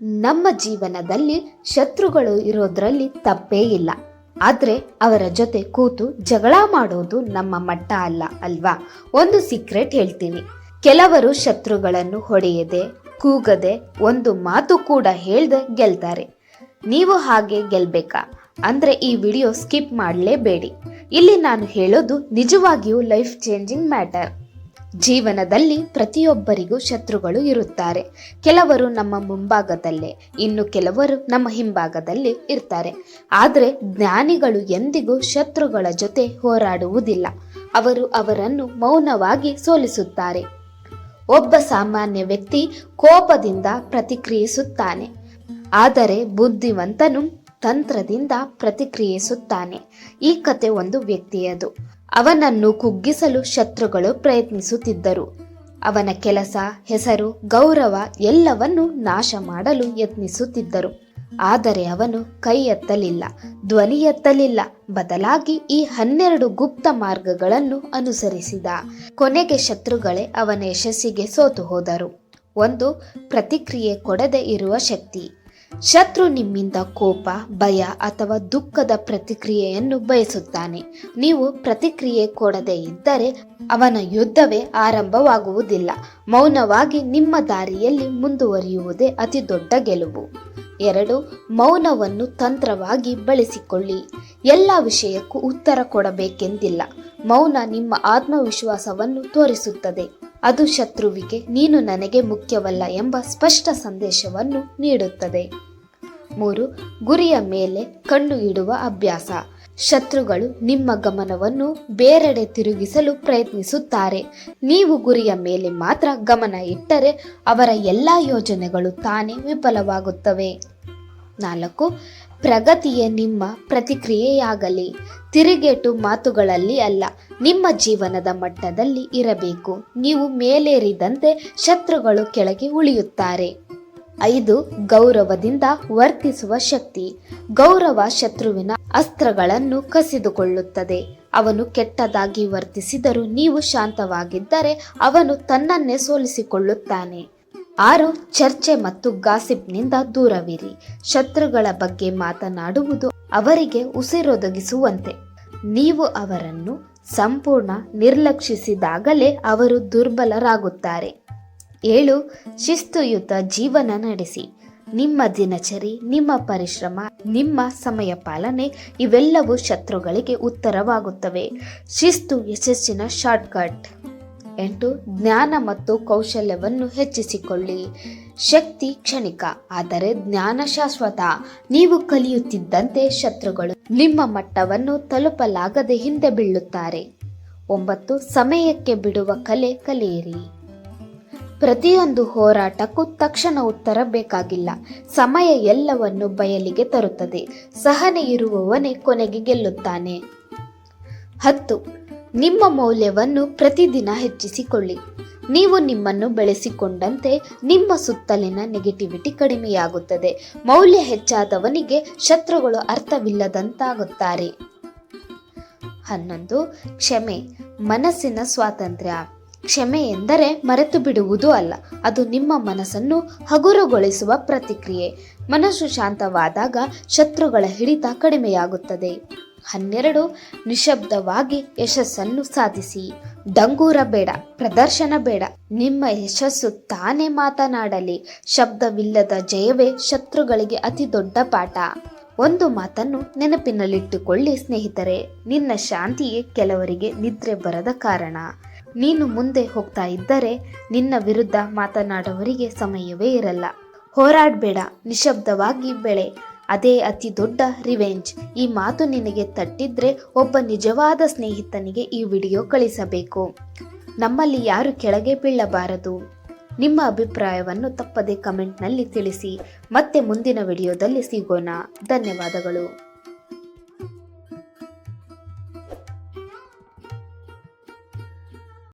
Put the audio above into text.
ನಮ್ಮ ಜೀವನದಲ್ಲಿ ಶತ್ರುಗಳು ಇರೋದ್ರಲ್ಲಿ ತಪ್ಪೇ ಇಲ್ಲ. ಆದರೆ ಅವರ ಜೊತೆ ಕೂತು ಜಗಳ ಮಾಡೋದು ನಮ್ಮ ಮಟ್ಟ ಅಲ್ಲ ಅಲ್ವಾ? ಒಂದು ಸೀಕ್ರೆಟ್ ಹೇಳ್ತೀನಿ. ಕೆಲವರು ಶತ್ರುಗಳನ್ನು ಹೊಡೆಯದೆ, ಕೂಗದೆ ಒಂದು ಮಾತು ಕೂಡ ಹೇಳ್ದೆ ಗೆಲ್ತಾರೆ. ನೀವು ಹಾಗೆ ಗೆಲ್ಬೇಕಾ? ಅಂದ್ರೆ ಈ ವಿಡಿಯೋ ಸ್ಕಿಪ್ ಮಾಡಲೇಬೇಡಿ. ಇಲ್ಲಿ ನಾನು ಹೇಳೋದು ನಿಜವಾಗಿಯೂ ಲೈಫ್ ಚೇಂಜಿಂಗ್ ಮ್ಯಾಟರ್ ಜೀವನದಲ್ಲಿ ಪ್ರತಿಯೊಬ್ಬರಿಗೂ ಶತ್ರುಗಳು ಇರುತ್ತಾರೆ. ಕೆಲವರು ನಮ್ಮ ಮುಂಭಾಗದಲ್ಲೇ, ಇನ್ನು ಕೆಲವರು ನಮ್ಮ ಹಿಂಭಾಗದಲ್ಲಿ ಇರ್ತಾರೆ. ಆದರೆ ಜ್ಞಾನಿಗಳು ಎಂದಿಗೂ ಶತ್ರುಗಳ ಜೊತೆ ಹೋರಾಡುವುದಿಲ್ಲ. ಅವರು ಅವರನ್ನು ಮೌನವಾಗಿ ಸೋಲಿಸುತ್ತಾರೆ. ಒಬ್ಬ ಸಾಮಾನ್ಯ ವ್ಯಕ್ತಿ ಕೋಪದಿಂದ ಪ್ರತಿಕ್ರಿಯಿಸುತ್ತಾನೆ. ಆದರೆ ಬುದ್ಧಿವಂತನು ತಂತ್ರದಿಂದ ಪ್ರತಿಕ್ರಿಯಿಸುತ್ತಾನೆ. ಈ ಕತೆ ಒಂದು ವ್ಯಕ್ತಿಯದು. ಅವನನ್ನು ಕುಗ್ಗಿಸಲು ಶತ್ರುಗಳು ಪ್ರಯತ್ನಿಸುತ್ತಿದ್ದರು. ಅವನ ಕೆಲಸ, ಹೆಸರು, ಗೌರವ ಎಲ್ಲವನ್ನೂ ನಾಶ ಮಾಡಲು ಯತ್ನಿಸುತ್ತಿದ್ದರು. ಆದರೆ ಅವನು ಕೈ ಎತ್ತಲಿಲ್ಲ ಧ್ವನಿ ಎತ್ತಲಿಲ್ಲ ಬದಲಾಗಿ ಈ ಹನ್ನೆರಡು ಗುಪ್ತ ಮಾರ್ಗಗಳನ್ನು ಅನುಸರಿಸಿದ. ಕೊನೆಗೆ ಶತ್ರುಗಳೇ ಅವನ ಯಶಸ್ಸಿಗೆ ಸೋತು ಹೋದರು ಒಂದು, ಪ್ರತಿಕ್ರಿಯೆ ಕೊಡದೆ ಇರುವ ಶಕ್ತಿ. ಶತ್ರು ನಿಮ್ಮಿಂದ ಕೋಪ, ಭಯ ಅಥವಾ ದುಃಖದ ಪ್ರತಿಕ್ರಿಯೆಯನ್ನು ಬಯಸುತ್ತಾನೆ. ನೀವು ಪ್ರತಿಕ್ರಿಯೆ ಕೊಡದೇ ಇದ್ದರೆ ಅವನ ಯುದ್ಧವೇ ಆರಂಭವಾಗುವುದಿಲ್ಲ. ಮೌನವಾಗಿ ನಿಮ್ಮ ದಾರಿಯಲ್ಲಿ ಮುಂದುವರಿಯುವುದೇ ಅತಿ ದೊಡ್ಡ ಗೆಲುವು. ಎರಡು, ಮೌನವನ್ನು ತಂತ್ರವಾಗಿ ಬಳಸಿಕೊಳ್ಳಿ. ಎಲ್ಲ ವಿಷಯಕ್ಕೂ ಉತ್ತರ ಕೊಡಬೇಕೆಂದಿಲ್ಲ. ಮೌನ ನಿಮ್ಮ ಆತ್ಮವಿಶ್ವಾಸವನ್ನು ತೋರಿಸುತ್ತದೆ. ಅದು ಶತ್ರುವಿಗೆ ನೀನು ನನಗೆ ಮುಖ್ಯವಲ್ಲ ಎಂಬ ಸ್ಪಷ್ಟ ಸಂದೇಶವನ್ನು ನೀಡುತ್ತದೆ. ಮೂರು, ಗುರಿಯ ಮೇಲೆ ಕಣ್ಣು ಇಡುವ ಅಭ್ಯಾಸ. ಶತ್ರುಗಳು ನಿಮ್ಮ ಗಮನವನ್ನು ಬೇರೆಡೆ ತಿರುಗಿಸಲು ಪ್ರಯತ್ನಿಸುತ್ತಾರೆ. ನೀವು ಗುರಿಯ ಮೇಲೆ ಮಾತ್ರ ಗಮನ ಇಟ್ಟರೆ ಅವರ ಎಲ್ಲ ಯೋಜನೆಗಳು ತಾನೇ ವಿಫಲವಾಗುತ್ತವೆ. ನಾಲ್ಕು ಪ್ರಗತಿಯೇ ನಿಮ್ಮ ಪ್ರತಿಕ್ರಿಯೆಯಾಗಲಿ. ತಿರುಗೇಟು ಮಾತುಗಳಲ್ಲಿ ಅಲ್ಲ, ನಿಮ್ಮ ಜೀವನದ ಮಟ್ಟದಲ್ಲಿ ಇರಬೇಕು. ನೀವು ಮೇಲೇರಿದಂತೆ ಶತ್ರುಗಳು ಕೆಳಗೆ ಉಳಿಯುತ್ತಾರೆ. ಐದು, ಗೌರವದಿಂದ ವರ್ತಿಸುವ ಶಕ್ತಿ. ಗೌರವ ಶತ್ರುವಿನ ಅಸ್ತ್ರಗಳನ್ನು ಕಸಿದುಕೊಳ್ಳುತ್ತದೆ. ಅವನು ಕೆಟ್ಟದಾಗಿ ವರ್ತಿಸಿದರೂ ನೀವು ಶಾಂತವಾಗಿದ್ದರೆ ಅವನು ತನ್ನನ್ನೇ ಸೋಲಿಸಿಕೊಳ್ಳುತ್ತಾನೆ. ಆರು, ಚರ್ಚೆ ಮತ್ತು ಗಾಸಿಪ್ನಿಂದ ದೂರವಿರಿ. ಶತ್ರುಗಳ ಬಗ್ಗೆ ಮಾತನಾಡುವುದು ಅವರಿಗೆ ಉಸಿರೊದಗಿಸುವಂತೆ. ನೀವು ಅವರನ್ನು ಸಂಪೂರ್ಣ ನಿರ್ಲಕ್ಷಿಸಿದಾಗಲೇ ಅವರು ದುರ್ಬಲರಾಗುತ್ತಾರೆ. ಏಳು, ಶಿಸ್ತುಯುತ ಜೀವನ ನಡೆಸಿ. ನಿಮ್ಮ ದಿನಚರಿ, ನಿಮ್ಮ ಪರಿಶ್ರಮ, ನಿಮ್ಮ ಸಮಯ ಪಾಲನೆ ಇವೆಲ್ಲವೂ ಶತ್ರುಗಳಿಗೆ ಉತ್ತರವಾಗುತ್ತವೆ. ಶಿಸ್ತು ಯಶಸ್ಸಿನ ಶಾರ್ಟ್ಕಟ್. ಎಂಟು ಜ್ಞಾನ ಮತ್ತು ಕೌಶಲ್ಯವನ್ನು ಹೆಚ್ಚಿಸಿಕೊಳ್ಳಿ. ಶಕ್ತಿ ಕ್ಷಣಿಕ, ಆದರೆ ಜ್ಞಾನ ಶಾಶ್ವತ ನೀವು ಕಲಿಯುತ್ತಿದ್ದಂತೆ ಶತ್ರುಗಳು ನಿಮ್ಮ ಮಟ್ಟವನ್ನು ತಲುಪಲಾಗದೆ ಹಿಂದೆ ಬೀಳುತ್ತಾರೆ. ಒಂಬತ್ತು, ಸಮಯಕ್ಕೆ ಬಿಡುವ ಕಲೆ ಕಲಿಯಿರಿ. ಪ್ರತಿಯೊಂದು ಹೋರಾಟಕ್ಕೂ ತಕ್ಷಣ ಉತ್ತರ ಬೇಕಾಗಿಲ್ಲ. ಸಮಯ ಎಲ್ಲವನ್ನು ಬಯಲಿಗೆ ತರುತ್ತದೆ. ಸಹನೆ ಇರುವವನೇ ಕೊನೆಗೆ ಗೆಲ್ಲುತ್ತಾನೆ. ಹತ್ತು ನಿಮ್ಮ ಮೌಲ್ಯವನ್ನು ಪ್ರತಿದಿನ ಹೆಚ್ಚಿಸಿಕೊಳ್ಳಿ. ನೀವು ನಿಮ್ಮನ್ನು ಬೆಳೆಸಿಕೊಂಡಂತೆ ನಿಮ್ಮ ಸುತ್ತಲಿನ ನೆಗೆಟಿವಿಟಿ ಕಡಿಮೆಯಾಗುತ್ತದೆ. ಮೌಲ್ಯ ಹೆಚ್ಚಾದವನಿಗೆ ಶತ್ರುಗಳು ಅರ್ಥವಿಲ್ಲದಂತಾಗುತ್ತಾರೆ. ಹನ್ನೊಂದು, ಕ್ಷಮೆ. ಮನಸ್ಸಿನ ಸ್ವಾತಂತ್ರ್ಯ. ಕ್ಷಮೆ ಎಂದರೆ ಮರೆತು ಬಿಡುವುದು ಅಲ್ಲ, ಅದು ನಿಮ್ಮ ಮನಸ್ಸನ್ನು ಹಗುರಗೊಳಿಸುವ ಪ್ರತಿಕ್ರಿಯೆ. ಮನಸ್ಸು ಶಾಂತವಾದಾಗ ಶತ್ರುಗಳ ಹಿಡಿತ ಕಡಿಮೆಯಾಗುತ್ತದೆ. ಹನ್ನೆರಡು ನಿಶಬ್ದವಾಗಿ ಯಶಸ್ಸನ್ನು ಸಾಧಿಸಿ. ಡಂಗೂರ ಬೇಡ, ಪ್ರದರ್ಶನ ಬೇಡ, ನಿಮ್ಮ ಯಶಸ್ಸು ತಾನೇ ಮಾತನಾಡಲಿ. ಶಬ್ದವಿಲ್ಲದ ಜಯವೇ ಶತ್ರುಗಳಿಗೆ ಅತಿ ದೊಡ್ಡ ಪಾಠ. ಒಂದು ಮಾತನ್ನು ನೆನಪಿನಲ್ಲಿಟ್ಟುಕೊಳ್ಳಿ ಸ್ನೇಹಿತರೆ, ನಿನ್ನ ಶಾಂತಿಯೇ ಕೆಲವರಿಗೆ ನಿದ್ರೆ ಬರದ ಕಾರಣ. ನೀನು ಮುಂದೆ ಹೋಗ್ತಾ ಇದ್ದರೆ ನಿನ್ನ ವಿರುದ್ಧ ಮಾತನಾಡುವವರಿಗೆ ಸಮಯವೇ ಇರಲ್ಲ. ಹೋರಾಡಬೇಡ, ನಿಶಬ್ದವಾಗಿ ಬೆಳೆ. ಅದೇ ಅತಿ ದೊಡ್ಡ ರಿವೆಂಜ್. ಈ ಮಾತು ನಿನಗೆ ತಟ್ಟಿದ್ರೆ ಒಬ್ಬ ನಿಜವಾದ ಸ್ನೇಹಿತನಿಗೆ ಈ ವಿಡಿಯೋ ಕಳಿಸಬೇಕು. ನಮ್ಮಲ್ಲಿ ಯಾರು ಕೆಳಗೆ ಬೀಳಬಾರದು? ನಿಮ್ಮ ಅಭಿಪ್ರಾಯವನ್ನು ತಪ್ಪದೆ ಕಮೆಂಟ್ನಲ್ಲಿ ತಿಳಿಸಿ. ಮತ್ತೆ ಮುಂದಿನ ವಿಡಿಯೋದಲ್ಲಿ ಸಿಗೋಣ. ಧನ್ಯವಾದಗಳು.